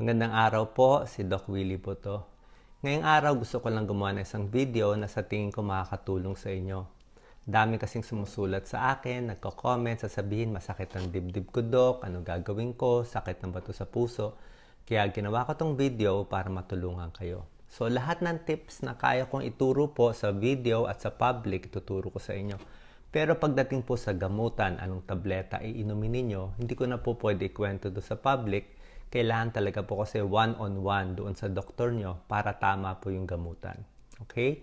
Magandang araw po, si Doc Willie po to. Ngayong araw gusto ko lang gumawa ng isang video na sa tingin ko makakatulong sa inyo. Dami kasing sumusulat sa akin, nagko-comment, sasabihin masakit ang dibdib ko Doc, ano gagawin ko, sakit ng bato sa puso. Kaya ginawa ko tong video para matulungan kayo. So lahat ng tips na kaya kong ituro po sa video at sa public, ituturo ko sa inyo. Pero pagdating po sa gamutan, anong tableta iinumin ninyo, hindi ko na po pwede ikwento do sa public kailangan talaga po kasi one-on-one doon sa doktor nyo para tama po yung gamutan. Okay?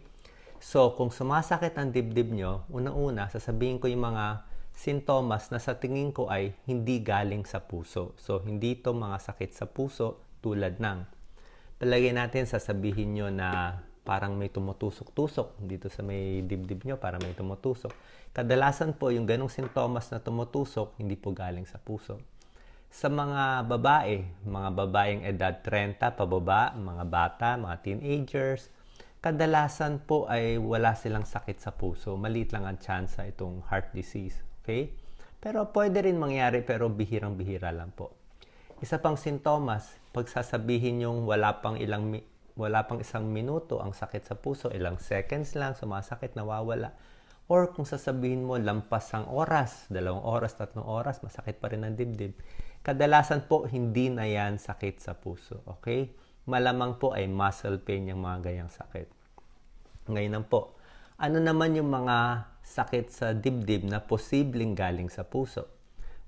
So, kung sumasakit ang dibdib nyo, unang-una, sasabihin ko yung mga sintomas na sa tingin ko ay hindi galing sa puso. So, hindi ito mga sakit sa puso tulad ng palagay natin sasabihin nyo na parang may tumutusok-tusok dito sa may dibdib nyo, para may tumutusok. Kadalasan po yung ganong sintomas na tumutusok, hindi po galing sa puso sa mga babae, mga babaeng edad 30 pababa, mga bata, mga teenagers, kadalasan po ay wala silang sakit sa puso. Maliit lang ang chance itong heart disease. Okay? Pero pwede rin mangyari pero bihirang-bihira lang po. Isa pang sintomas, pagsasabihin yung wala pang ilang wala pang isang minuto ang sakit sa puso, ilang seconds lang, sumasakit, nawawala. Or kung sasabihin mo lampas ang oras, dalawang oras, tatlong oras, masakit pa rin ang dibdib Kadalasan po, hindi na yan sakit sa puso. Okay? Malamang po ay muscle pain yung mga gayang sakit. Ngayon po, ano naman yung mga sakit sa dibdib na posibleng galing sa puso?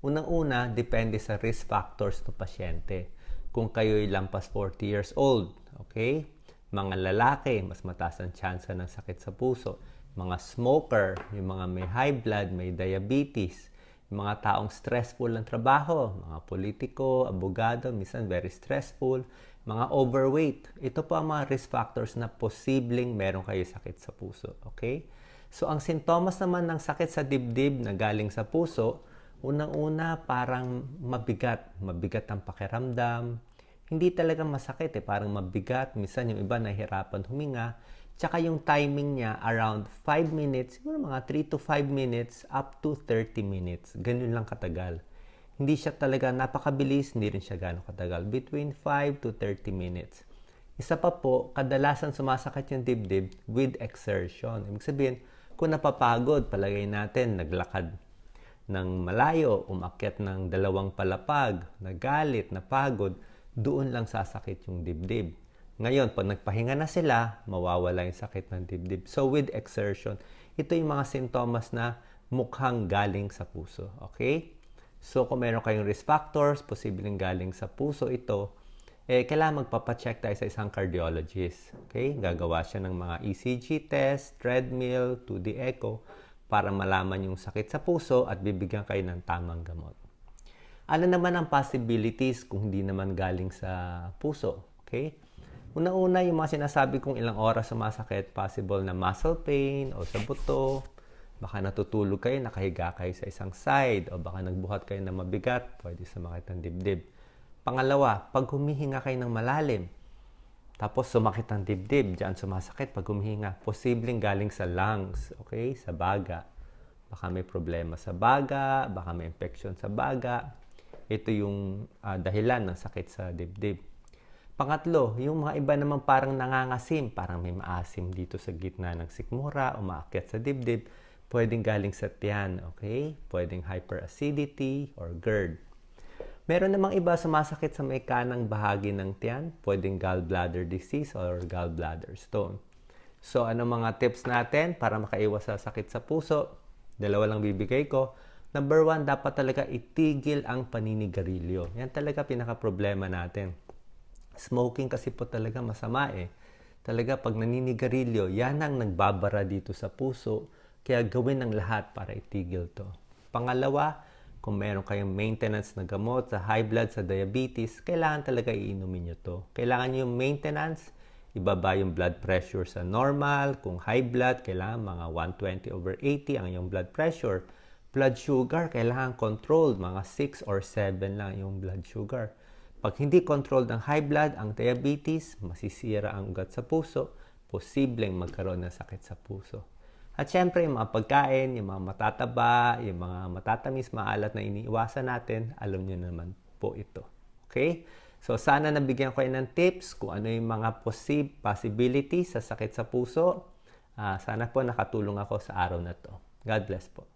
Unang-una, depende sa risk factors ng pasyente. Kung kayo'y lampas 40 years old, okay? Mga lalaki, mas mataas ang tsansa ng sakit sa puso. Mga smoker, yung mga may high blood, may diabetes, mga taong stressful ang trabaho, mga politiko, abogado, minsan very stressful, mga overweight. Ito po ang mga risk factors na posibleng meron kayo sakit sa puso. Okay? So, ang sintomas naman ng sakit sa dibdib na galing sa puso, unang-una parang mabigat. Mabigat ang pakiramdam. Hindi talaga masakit eh. Parang mabigat. Minsan yung iba nahihirapan huminga Tsaka yung timing niya around 5 minutes, siguro mga 3 to 5 minutes up to 30 minutes. Ganun lang katagal. Hindi siya talaga napakabilis, hindi rin siya gano'ng katagal. Between 5 to 30 minutes. Isa pa po, kadalasan sumasakit yung dibdib with exertion. Ibig sabihin, kung napapagod, palagay natin, naglakad ng malayo, umakyat ng dalawang palapag, nagalit, napagod, doon lang sasakit yung dibdib. Ngayon, pag nagpahinga na sila, mawawala yung sakit ng dibdib. So, with exertion, ito yung mga sintomas na mukhang galing sa puso. Okay? So, kung meron kayong risk factors, posibleng galing sa puso ito, eh, kailangan magpapacheck tayo sa isang cardiologist. Okay? Gagawa siya ng mga ECG test, treadmill, 2D echo, para malaman yung sakit sa puso at bibigyan kayo ng tamang gamot. Ano naman ang possibilities kung hindi naman galing sa puso? Okay? Una-una, yung mga sinasabi kong ilang oras sumasakit, possible na muscle pain o sa buto, baka natutulog kayo, nakahiga kayo sa isang side, o baka nagbuhat kayo na mabigat, pwede sumakit ang dibdib. Pangalawa, pag humihinga kayo ng malalim, tapos sumakit ang dibdib, diyan sumasakit pag humihinga, posibleng galing sa lungs, okay, sa baga. Baka may problema sa baga, baka may infection sa baga. Ito yung uh, dahilan ng sakit sa dibdib. Pangatlo, yung mga iba naman parang nangangasim, parang may maasim dito sa gitna ng sikmura, umaakyat sa dibdib, pwedeng galing sa tiyan, okay? Pwedeng hyperacidity or GERD. Meron namang iba sumasakit sa may kanang bahagi ng tiyan, pwedeng gallbladder disease or gallbladder stone. So, ano mga tips natin para makaiwas sa sakit sa puso? Dalawa lang bibigay ko. Number one, dapat talaga itigil ang paninigarilyo. Yan talaga pinaka-problema natin Smoking kasi po talaga masama eh. Talaga pag naninigarilyo, yan ang nagbabara dito sa puso. Kaya gawin ng lahat para itigil to. Pangalawa, kung meron kayong maintenance na gamot sa high blood, sa diabetes, kailangan talaga iinumin nyo to. Kailangan nyo yung maintenance, ibaba yung blood pressure sa normal. Kung high blood, kailangan mga 120 over 80 ang yung blood pressure. Blood sugar, kailangan controlled, mga 6 or 7 lang yung blood sugar. Pag hindi controlled ang high blood, ang diabetes, masisira ang ugat sa puso, posibleng magkaroon ng sakit sa puso. At syempre, yung mga pagkain, yung mga matataba, yung mga matatamis, maalat na iniiwasan natin, alam nyo naman po ito. Okay? So sana nabigyan ko kayo ng tips kung ano yung mga posib possibilities sa sakit sa puso. Uh, sana po nakatulong ako sa araw na to. God bless po.